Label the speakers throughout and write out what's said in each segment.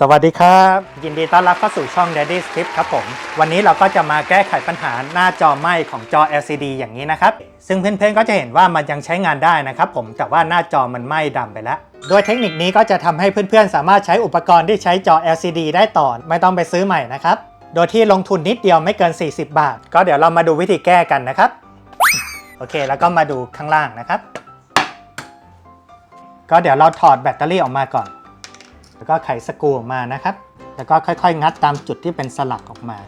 Speaker 1: สวัสดีครับ ยินดีต้อนรับเข้าสู่ช่อง Daddy Tip ครับผม วันนี้เราก็จะมาแก้ไขปัญหาหน้าจอไหม้ของจอ LCD อย่างนี้นะครับ ซึ่งเพื่อนๆก็จะเห็นว่ามันยังใช้งานได้นะครับผมแต่ว่าหน้าจอมันไหม้ดำไปแล้วโดยเทคนิคนี้ก็จะทำให้เพื่อนๆ สามารถใช้อุปกรณ์ที่ใช้จอ LCD ได้ต่อไม่ต้องไปซื้อใหม่นะครับ โดยที่ลงทุนนิดเดียวไม่เกิน 40 บาท ก็เดี๋ยวเรามาดูวิธีแก้กันนะครับ โอเค แล้วก็มาดูข้างล่างนะครับ ก็เดี๋ยวเราถอดแบตเตอรี่ออกมาก่อน แล้วก็ไขสกรูออกมานะครับ แล้วก็ค่อยๆ งัดตามจุดที่เป็นสลักออกมา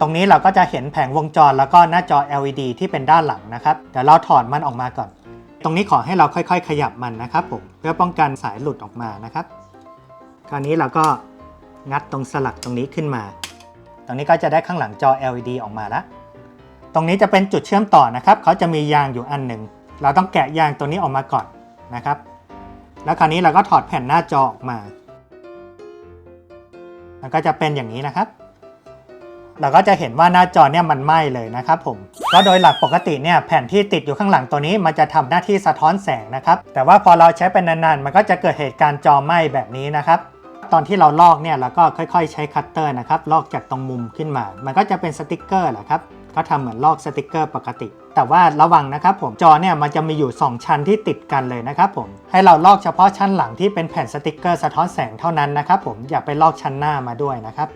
Speaker 1: ตรงนี้เราก็จะเห็นแผงวงจรแล้วก็หน้าจอ LED ที่เป็นด้านหลังนะครับ เดี๋ยวเราถอดมันออกมาก่อน ตรงนี้ขอให้เราค่อยๆ ขยับมันนะครับผม เพื่อป้องกันสายหลุดออกมานะครับ คราวนี้เราก็งัดตรงสลักตรงนี้ขึ้นมา ตรงนี้ก็จะได้ข้างหลังจอ LED ออกมาแล้ว ตรงนี้จะเป็นจุดเชื่อมต่อนะครับ เขาจะมียางอยู่อันหนึ่ง เราต้องแกะยางตัวนี้ออกมาก่อน นะครับ แล้วคราวนี้เราก็ถอดแผ่นหน้าจอออกมา มันก็จะเป็นอย่างนี้นะครับ เราก็จะเห็นว่าหน้าจอเนี่ยมันไหม้เลยนะครับผม ก็โดยหลักปกติเนี่ยแผ่นที่ติดอยู่ข้างหลังตัวนี้ มันจะทำหน้าที่สะท้อนแสงนะครับ แต่ว่าพอเราใช้ไปนานๆ มันก็จะเกิดเหตุการณ์จอไหม้แบบนี้นะครับตอนที่เราลอกเนี่ยเราก็ค่อยๆ ใช้คัตเตอร์นะครับลอกจากตรงมุมขึ้นมา มันก็จะเป็นสติกเกอร์แหละครับ ก็ทำเหมือนลอกสติกเกอร์ปกติ แต่ว่าระวังนะครับผมจอเนี่ยมันจะมีอยู่ 2 ชั้นที่ติดกันเลยนะครับผมให้เราลอกเฉพาะชั้นหลังที่เป็นแผ่นสติกเกอร์สะท้อนแสงเท่านั้นนะครับผมอย่าไปลอกชั้นหน้ามาด้วยนะครับ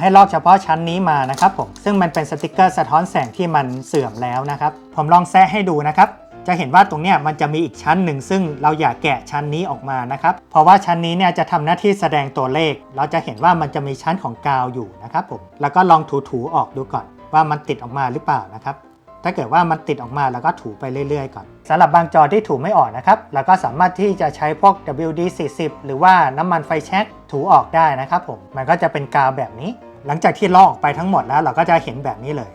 Speaker 1: ให้ลอกเฉพาะชั้นนี้มานะครับผมซึ่งมันเป็นสติกเกอร์สะท้อนแสงที่มันเสื่อมแล้วนะครับ ผมลองแซะให้ดูนะครับ จะเห็นว่าตรงเนี้ยมันจะมีอีกชั้นหนึ่งซึ่งเราอย่าแกะชั้นนี้ออกมานะครับ เพราะว่าชั้นนี้เนี่ยจะทำหน้าที่แสดงตัวเลข เราจะเห็นว่ามันจะมีชั้นของกาวอยู่นะครับผม แล้วก็ลองถูๆออกดูก่อน ว่ามันติดออกมาหรือเปล่านะครับ ถ้าเกิดว่ามันติดออกมาแล้วก็ถูไปเรื่อยๆ ก่อนสำหรับบางจอที่ถูไม่ออกนะครับเราก็สามารถที่จะใช้พวก WD-40 หรือว่าน้ำมันไฟแช็กถูออกได้นะครับผม มันก็จะเป็นกาวแบบนี้ หลังจากที่ลอกออกไปทั้งหมดแล้วเราก็จะเห็นแบบนี้เลย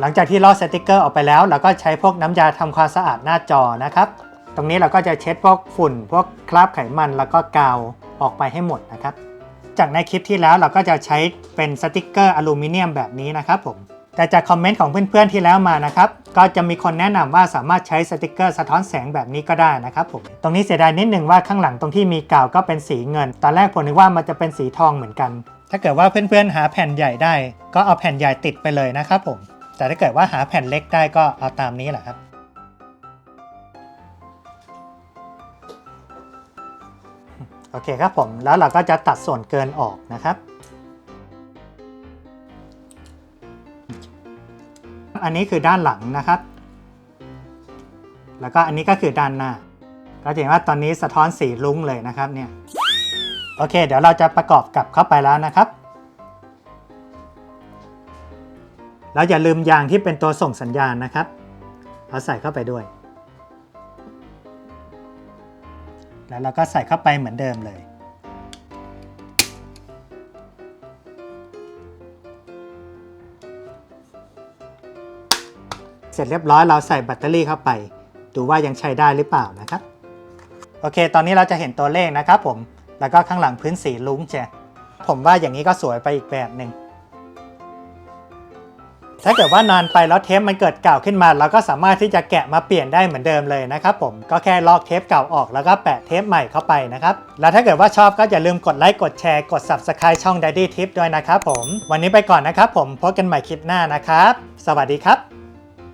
Speaker 1: หลังจากที่ลอกสติกเกอร์ออกไปแล้ว เราก็ใช้พวกน้ำยาทำความสะอาดหน้าจอนะครับ ตรงนี้เราก็จะเช็ดพวกฝุ่น พวกคราบไขมันแล้วก็กาวออกไปให้หมดนะครับ จากในคลิปที่แล้วเราก็จะใช้เป็นสติกเกอร์อลูมิเนียมแบบนี้นะครับผมแต่จากคอมเมนต์ของเพื่อนๆที่แล้วมานะครับก็จะมีคนแนะนำว่าสามารถใช้สติกเกอร์สะท้อนแสงแบบนี้ก็ได้นะครับผมตรงนี้เสียดายนิดนึงว่าข้างหลังตรงที่มีกาวก็เป็นสีเงิน ตอนแรกผมนึกว่ามันจะเป็นสีทองเหมือนกัน ถ้าเกิดว่าเพื่อนๆหาแผ่นใหญ่ได้ ก็เอาแผ่นใหญ่ติดไปเลยนะครับผม แต่ถ้าเกิดว่าหาแผ่นเล็กได้ก็เอาตามนี้แหละครับ โอเคครับผม แล้วเราก็จะตัดส่วนเกินออกนะครับ อันนี้คือด้านหลังนะครับ แล้วก็อันนี้ก็คือด้านหน้า ก็จะเห็นว่าตอนนี้สะท้อนสีลุ้งเลยนะครับเนี่ย โอเค เดี๋ยวเราจะประกอบกลับเข้าไปแล้วนะครับ แล้วอย่าลืมยางที่เป็นตัวส่งสัญญาณนะครับเอาใส่เข้าไปด้วย แล้วเราก็ใส่เข้าไปเหมือนเดิมเลย เสร็จเรียบร้อยเราใส่แบตเตอรี่เข้าไป ดูว่ายังใช้ได้หรือเปล่านะครับ โอเค ตอนนี้เราจะเห็นตัวเลขนะครับผม แล้วก็ข้างหลังพื้นสีลุ้งเชียผมว่าอย่างนี้ก็สวยไปอีกแบบหนึ่ง ถ้าเกิดว่านานไปแล้วเทปมันเกิดเก่าขึ้นมา เราก็สามารถที่จะแกะมาเปลี่ยนได้เหมือนเดิมเลยนะครับผมก็แค่ลอกเทปเก่าออกแล้วก็แปะเทปใหม่เข้าไปนะครับแล้วถ้าเกิดว่าชอบก็อย่าลืมกดไลค์กดแชร์กด Subscribe ช่อง Daddy Tip ด้วยนะครับผมวันนี้ไปก่อนนะครับผมพบกันใหม่คลิปหน้านะครับ สวัสดีครับ